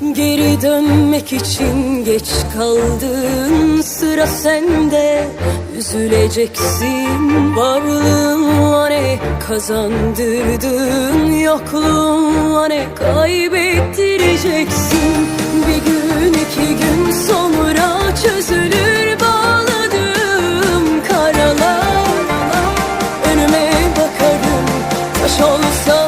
Geri dönmek için geç kaldın. Sıra sende. Üzüleceksin. Varlığınla ne kazandırdın? Yokluğunla ne kaybettireceksin? Bir gün iki gün sonra çözülür bağladığım karalar. Önüme bakarım. Taş olsam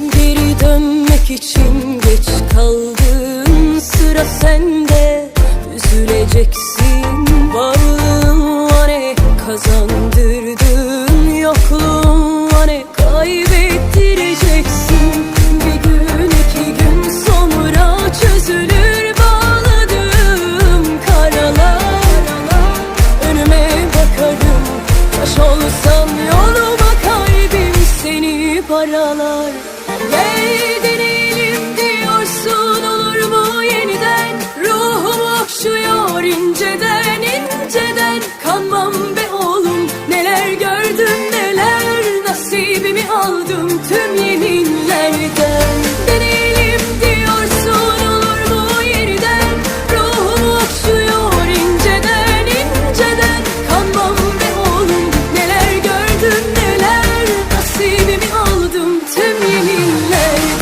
Geri dönmek için geç kaldın. Sıra sende. Üzüleceksin. Varlığınla ne kazandırdın. Yokluğunla ne kaybettireceksin. Bir gün iki gün sonra çözülür bağladığım karalar. Önüme bakarım. Taş olsam yoluma kalbim seni paralar aldım tüm yeminlerden. Beni